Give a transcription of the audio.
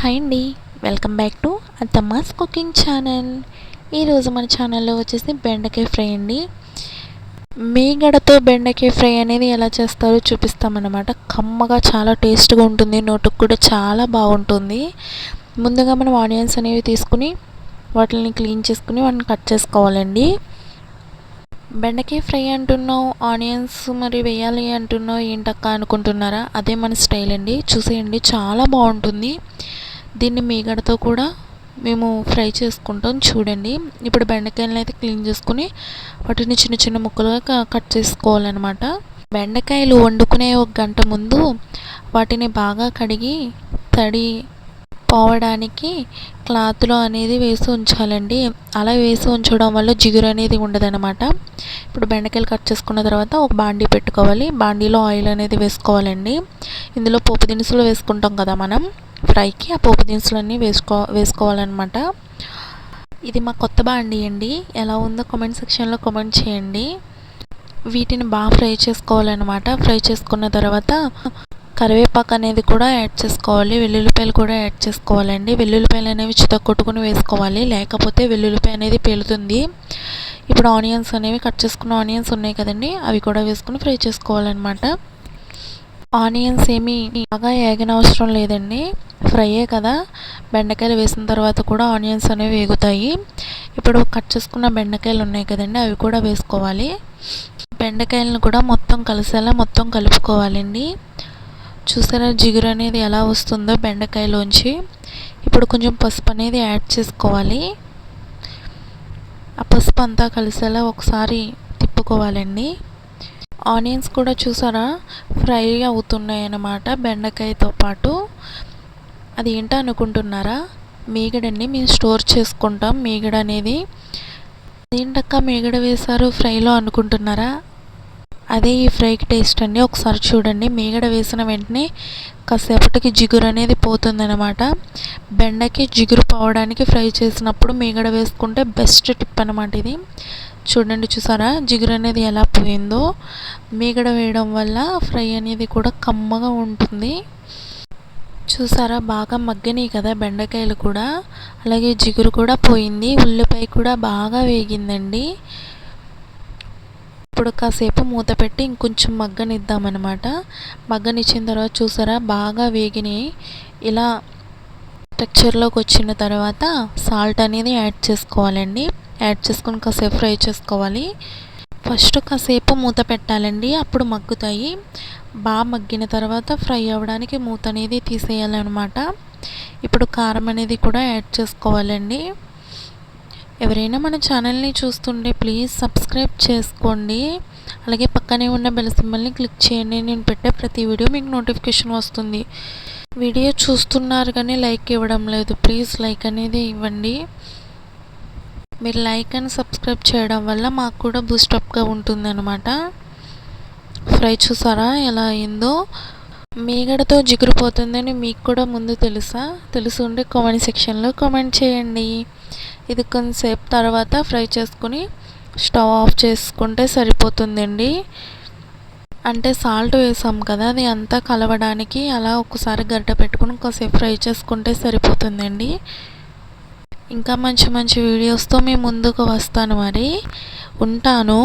Hi అండి welcome back to Attamma's cooking channel ఈరోజు మన ఛానల్లో వచ్చేసి బెండకాయ ఫ్రై అండి. మీగడతో బెండకాయ ఫ్రై అనేది ఎలా చేస్తారో చూపిస్తామన్నమాట. కమ్మగా చాలా టేస్ట్గా ఉంటుంది నోటుకు కూడా చాలా బాగుంటుంది. ముందుగా మనం ఆనియన్స్ అనేవి తీసుకుని వాటిని క్లీన్ చేసుకుని వాటిని కట్ చేసుకోవాలండి. బెండకాయ ఫ్రై అంటున్నావు ఆనియన్స్ మరి వేయాలి అంటున్నావు ఏంటక్క అనుకుంటున్నారా? అదే మన స్టైల్ అండి. చూసేయండి చాలా బాగుంటుంది. దీన్ని మీగడతో కూడా మేము ఫ్రై చేసుకుంటాం. చూడండి. ఇప్పుడు బెండకాయలను అయితే క్లీన్ చేసుకుని వాటిని చిన్న చిన్న ముక్కలుగా కట్ చేసుకోవాలన్నమాట. బెండకాయలు వండుకునే ఒక గంట ముందు వాటిని బాగా కడిగి తడి పోవడానికి క్లాత్లో అనేది వేసి ఉంచాలండి. అలా వేసి ఉంచడం వల్ల జిగురు అనేది ఉండదన్నమాట. ఇప్పుడు బెండకాయలు కట్ చేసుకున్న తర్వాత ఒక బాండీ పెట్టుకోవాలి. బాండీలో ఆయిల్ అనేది వేసుకోవాలండి. ఇందులో పోపు దినుసులు వేసుకుంటాం కదా మనం. ఫ్రైకి ఆ పోపు దినుసులన్నీ వేసుకో వేసుకోవాలన్నమాట. ఇది మా కొత్త బాండీ అండి. ఎలా ఉందో కామెంట్ సెక్షన్లో కామెంట్ చేయండి. వీటిని బాగా ఫ్రై చేసుకోవాలన్నమాట. ఫ్రై చేసుకున్న తర్వాత కరివేపాకు అనేది కూడా యాడ్ చేసుకోవాలి. వెల్లుల్లిపాయలు కూడా యాడ్ చేసుకోవాలండి. వెల్లుల్లిపాయలు అనేవి చితక్కొట్టుకుని వేసుకోవాలి. లేకపోతే వెల్లుల్లిపాయ అనేది పేలుతుంది. ఇప్పుడు ఆనియన్స్ అనేవి కట్ చేసుకున్న ఆనియన్స్ ఉన్నాయి కదండి. అవి కూడా వేసుకుని ఫ్రై చేసుకోవాలన్నమాట. ఆనియన్స్ ఏమీ బాగా ఏగిన అవసరం లేదండి. ఫ్రైయే కదా. బెండకాయలు వేసిన తర్వాత కూడా ఆనియన్స్ అనేవి వేగుతాయి. ఇప్పుడు కట్ చేసుకున్న బెండకాయలు ఉన్నాయి కదండి అవి కూడా వేసుకోవాలి. బెండకాయలను కూడా మొత్తం కలిసేలా మొత్తం కలుపుకోవాలండి. చూసారా జిగురు అనేది ఎలా వస్తుందో బెండకాయలోంచి. ఇప్పుడు కొంచెం పసుపు అనేది యాడ్ చేసుకోవాలి. ఆ పసుపు అంతా కలిసేలా ఒకసారి తిప్పుకోవాలండి. ఆనియన్స్ కూడా చూసారా? ఫ్రై అవుతున్నాయి అన్నమాట బెండకాయతో పాటు. అది ఏంటో అనుకుంటున్నారా? మీగడని మేము స్టోర్ చేసుకుంటాం. మీగడ అనేది ఏంటక్క మీగడ వేశారు ఫ్రైలో అనుకుంటున్నారా? అదే ఈ ఫ్రైకి టేస్ట్ అండి. ఒకసారి చూడండి. మీగడ వేసిన వెంటనే కాసేపటికి జిగురు అనేది పోతుందన్నమాట. బెండకి జిగురు పోవడానికి ఫ్రై చేసినప్పుడు మీగడ వేసుకుంటే బెస్ట్ టిప్ అనమాట ఇది. చూడండి చూసారా? జిగురు అనేది ఎలా పోయిందో? మీగడ వేయడం వల్ల ఫ్రై అనేది కూడా కమ్మగా ఉంటుంది. చూసారా? బాగా మగ్గినాయి కదా బెండకాయలు కూడా. అలాగే జిగురు కూడా పోయింది. ఉల్లిపాయ కూడా బాగా వేగిందండి. ఇప్పుడు కాసేపు మూత పెట్టి ఇంకొంచెం మగ్గనిద్దామన్నమాట. మగ్గనిచ్చిన తర్వాత చూసారా? బాగా వేగినాయి. ఇలా టెక్చర్లోకి వచ్చిన తర్వాత సాల్ట్ అనేది యాడ్ చేసుకోవాలండి. యాడ్ చేసుకొని కాసేపు ఫ్రై చేసుకోవాలి. ఫస్ట్ కాసేపు మూత పెట్టాలండి. అప్పుడు మగ్గుతాయి. బాగా మగ్గిన తర్వాత ఫ్రై అవ్వడానికి మూత అనేది తీసేయాలన్నమాట. ఇప్పుడు కారం అనేది కూడా యాడ్ చేసుకోవాలండి. ఎవరైనా మన ఛానల్ని చూస్తుంటే ప్లీజ్ సబ్స్క్రైబ్ చేసుకోండి. అలాగే పక్కనే ఉన్న బెల్ సింబల్ని క్లిక్ చేయండి. నేను పెట్టే ప్రతి వీడియో మీకు నోటిఫికేషన్ వస్తుంది. వీడియో చూస్తున్నారు కానీ లైక్ ఇవ్వడం లేదు. ప్లీజ్ లైక్ అనేది ఇవ్వండి. మీరు లైక్ అండ్ సబ్స్క్రైబ్ చేయడం వల్ల మాకు కూడా బూస్టప్గా ఉంటుందన్నమాట. ఫ్రై చూసారా ఎలా అయిందో? మీగడతో జిగురుపోతుందని మీకు కూడా ముందు తెలుసా? తెలుసు ఉంటే కామెంట్ సెక్షన్లో కామెంట్ చేయండి. ఇది కొంతసేపు తర్వాత ఫ్రై చేసుకుని స్టవ్ ఆఫ్ చేసుకుంటే సరిపోతుందండి. అంటే సాల్ట్ వేసాం కదా అది అంతా కలవడానికి అలా ఒకసారి గడ్డ పెట్టుకుని కాసేపు ఫ్రై చేసుకుంటే సరిపోతుందండి. ఇంకా మంచి మంచి వీడియోస్తో మీ ముందుకు వస్తాను మరి. ఉంటాను.